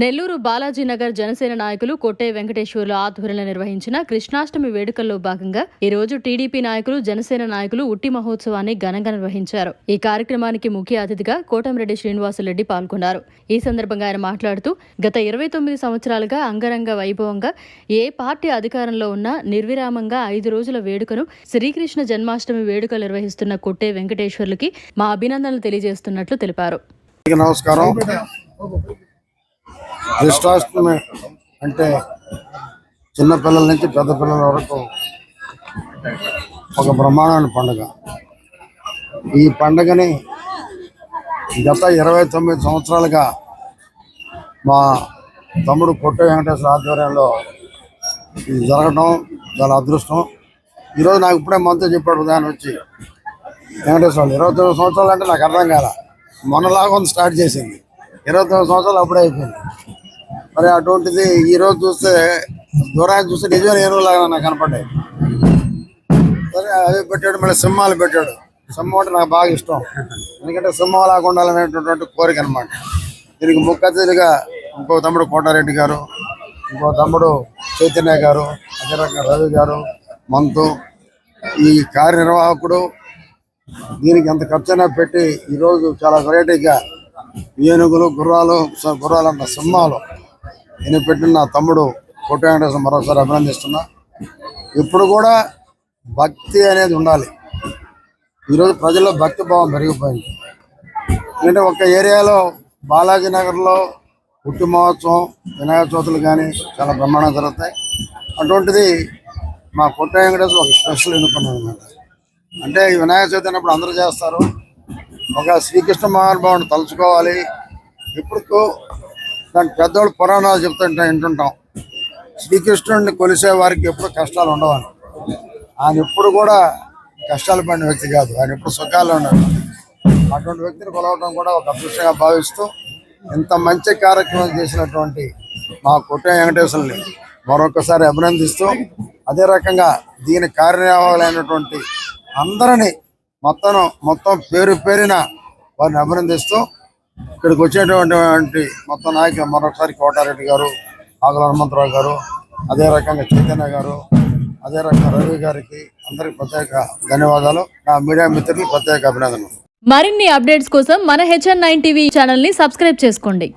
నెల్లూరు బాలాజీనగర్ జనసేన నాయకులు కొట్టే వెంకటేశ్వర్ల ఆధ్వర్యంలో నిర్వహించిన కృష్ణాష్టమి వేడుకల్లో భాగంగా ఈ రోజు టీడీపీ నాయకులు జనసేన నాయకులు ఉట్టి మహోత్సవాన్ని ఘనంగా నిర్వహించారు. ఈ కార్యక్రమానికి ముఖ్య అతిథిగా కోటంరెడ్డి శ్రీనివాసరెడ్డి పాల్గొన్నారు. ఈ సందర్భంగా ఆయన మాట్లాడుతూ గత ఇరవై తొమ్మిది సంవత్సరాలుగా అంగరంగ వైభవంగా ఏ పార్టీ అధికారంలో ఉన్నా నిర్విరామంగా ఐదు రోజుల వేడుకను శ్రీకృష్ణ జన్మాష్టమి వేడుకలు నిర్వహిస్తున్న కొట్టే వెంకటేశ్వర్లకి మా అభినందనలు తెలియజేస్తున్నట్లు తెలిపారు. నమస్కారం. కృష్ణాష్టమి అంటే చిన్నపిల్లల నుంచి పెద్ద పిల్లల వరకు ఒక బ్రహ్మాండమైన పండుగ. ఈ పండుగని గత ఇరవై తొమ్మిది సంవత్సరాలుగా మా తమ్ముడు కొట్ట వెంకటేశ్వర ఆధ్వర్యంలో ఇది జరగడం చాలా అదృష్టం. ఈరోజు నాకు ఇప్పుడే మనతో చెప్పాడు ఉదయం వచ్చి వెంకటేశ్వర ఇరవై తొమ్మిది సంవత్సరాలు అంటే నాకు అర్థం కాల. మొన్నలాగా ఉంది స్టార్ట్ చేసింది. ఇరవై తొమ్మిది సంవత్సరాలు అప్పుడే అయిపోయింది. మరి అటువంటిది ఈ రోజు చూస్తే దూరాన్ని చూస్తే నిజమైన ఏనుగులాగా నాకు కనపడ్డాయి. సరే అవి పెట్టాడు మళ్ళీ సింహాలు పెట్టాడు. సింహం అంటే నాకు బాగా ఇష్టం. ఎందుకంటే సింహం లాగా ఉండాలనేటటువంటి కోరిక అనమాట దీనికి ముఖ్య ఇంకో తమ్ముడు కోటారెడ్డి గారు ఇంకో తమ్ముడు చైతన్య గారు అదే రవి గారు మంతు ఈ కార్యనిర్వాహకుడు. దీనికి ఎంత ఖర్చైనా పెట్టి ఈరోజు చాలా వెరైటీగా ఏనుగులు గుర్రాలు గుర్రాలు అన్న సింహాలు. నేను పెట్టిన నా తమ్ముడు కోట వెంకటేశ్వర మరోసారి అభినందిస్తున్నా. ఇప్పుడు కూడా భక్తి అనేది ఉండాలి. ఈరోజు ప్రజల్లో భక్తి భావం పెరిగిపోయింది. ఎందుకంటే ఒక ఏరియాలో బాలాజీ నగర్లో పుట్టి మహోత్సవం వినాయక చవితులు కానీ చాలా బ్రహ్మాండం జరుగుతాయి. అటువంటిది మా కొట్ట వెంకటేశ్వర ఒక స్పెషల్ ఎన్నుకున్నాను అనమాట అంటే ఈ వినాయక చవితి అన్నప్పుడు అందరూ చేస్తారు. ఒక శ్రీకృష్ణ మహానుభావుని తలుచుకోవాలి. ఇప్పుడు దాని పెద్దవాళ్ళు పురాణాలు చెప్తుంటే వింటుంటాం. శ్రీకృష్ణుడిని కొలిసే వారికి ఎప్పుడు కష్టాలు ఉండవని. ఆయన ఎప్పుడు కూడా కష్టాలు పడిన వ్యక్తి కాదు. ఆయన ఎప్పుడు సుఖాలు ఉండదు అటువంటి వ్యక్తిని కొలవడం కూడా ఒక అదృష్టంగా భావిస్తూ ఇంత మంచి కార్యక్రమం చేసినటువంటి మా కుటుంబ వెంకటేశ్వరుని మరొకసారి అభినందిస్తూ అదే రకంగా దీని కార్యనిర్వాహకులైనటువంటి అందరినీ మొత్తం మొత్తం పేరు పేరిన వారిని అభినందిస్తూ ఇక్కడికి వచ్చేటువంటి మొత్తం నాయకులు మరొకసారి కోటారెడ్డి గారు ఆకుల హనుమంతరావు గారు అదే రకంగా చైతన్య గారు అదే రకంగా రవి గారికి అందరికి ప్రత్యేక ధన్యవాదాలు. నా మీడియా మిత్రులకు ప్రత్యేక అభినందనలు. మరిన్ని అప్డేట్స్ కోసం మన హెచ్ఎన్ నైన్ టీవీ ఛానల్ని సబ్స్క్రైబ్ చేసుకోండి.